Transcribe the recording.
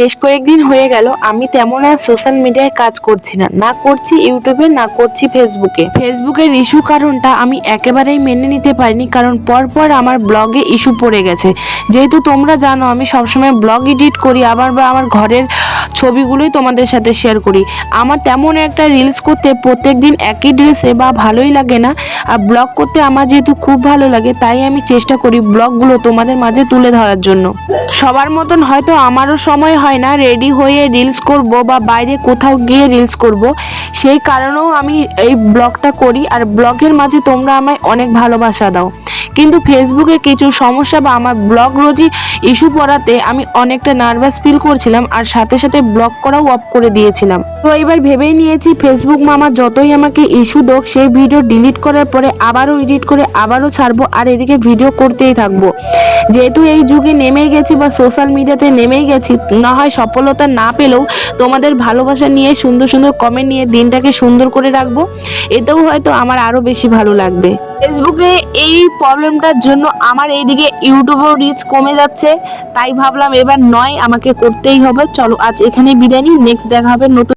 বেশ কয়েকদিন হয়ে গেল, আমি তেমন আর সোশ্যাল মিডিয়ায় কাজ করছি না। না করছি ইউটিউবে না করছি ফেসবুকে ফেসবুকের ইস্যু কারণটা আমি একেবারেই মেনে নিতে পারিনি, কারণ পরপর আমার ব্লগে ইস্যু পড়ে গেছে। যেহেতু তোমরা জানো, আমি সবসময় ব্লগ এডিট করি, আবার বা আমার ঘরের ছবিগুলোই তোমাদের সাথে শেয়ার করি। আমার তেমন একটা রিলস করতে প্রত্যেকদিন একই ড্রেসে বা ভালোই লাগে না। আর ব্লগ করতে আমার যেহেতু খুব ভালো লাগে, তাই আমি চেষ্টা করি ব্লগগুলো তোমাদের মাঝে তুলে ধরার জন্য। সবার মতন হয়তো আমারও সময় হয় না রেডি হয়ে রিলস করব বা বাইরে কোথাও গিয়ে রিলস করব। সেই কারণেও আমি এই ব্লগটা করি। আর ব্লগের মাঝে তোমরা আমায় অনেক ভালোবাসা দাও। কিন্তু ফেসবুকে কিছু সমস্যা বা আমার ব্লগ রোজই ইস্যু পড়াতে আমি অনেকটা নার্ভাস ফিল করছিলাম আর সাথে সাথে ব্লগ করাও অফ করে দিয়েছিলাম। তো এবার ভেবেই নিয়েছি ফেসবুক মামা যতই আমাকে ইস্যু দোক, সেই ভিডিও ডিলিট করার পরে আবারও এডিট করে আবারও ছাড়বো আর এদিকে ভিডিও করতেই থাকব। যেহেতু এই যুগে নেমেই গেছি বা সোশ্যাল মিডিয়াতে নেমেই গেছি, না হয় সফলতা না পেলেও তোমাদের ভালোবাসা নিয়ে সুন্দর সুন্দর কমেন্ট নিয়ে দিনটাকে সুন্দর করে রাখব, এতেও হয়তো আমার আরও বেশি ভালো লাগবে। ফেসবুকে এই প্রবলেমটার জন্য আমার এইদিকে ইউটিউবেও রিচ কমে যাচ্ছে। তাই ভাবলাম এবার নয়, আমাকে করতেই হবে। চলো, আজ এখানে বিরিয়ানি নেক্সট দেখা হবে নতুন